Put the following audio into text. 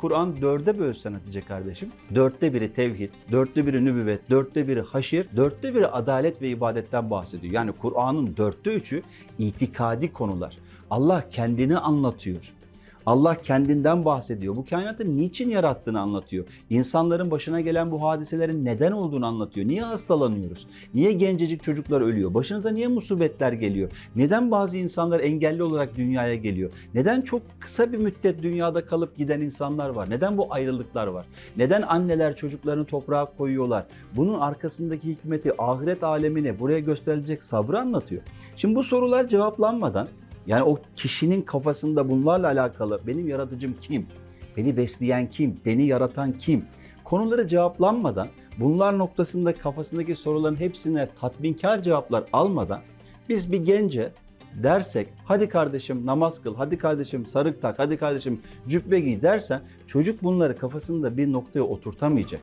Kur'an dörde bölsen Hatice kardeşim. Dörtte biri tevhid, dörtte biri nübüvvet, dörtte biri haşir, dörtte biri adalet ve ibadetten bahsediyor. Yani Kur'an'ın dörtte üçü itikadi konular. Allah kendini anlatıyor. Allah kendinden bahsediyor. Bu kainatı niçin yarattığını anlatıyor. İnsanların başına gelen bu hadiselerin neden olduğunu anlatıyor. Niye hastalanıyoruz? Niye gencecik çocuklar ölüyor? Başınıza niye musibetler geliyor? Neden bazı insanlar engelli olarak dünyaya geliyor? Neden çok kısa bir müddet dünyada kalıp giden insanlar var? Neden bu ayrılıklar var? Neden anneler çocuklarını toprağa koyuyorlar? Bunun arkasındaki hikmeti, ahiret alemini, buraya gösterilecek sabrı anlatıyor. Şimdi bu sorular cevaplanmadan yani o kişinin kafasında bunlarla alakalı benim yaratıcım kim? Beni besleyen kim? Beni yaratan kim? Konuları cevaplanmadan bunlar noktasında kafasındaki soruların hepsine tatminkar cevaplar almadan biz bir gence dersek hadi kardeşim namaz kıl, hadi kardeşim sarık tak, hadi kardeşim cübbe giy dersen çocuk bunları kafasında bir noktaya oturtamayacak.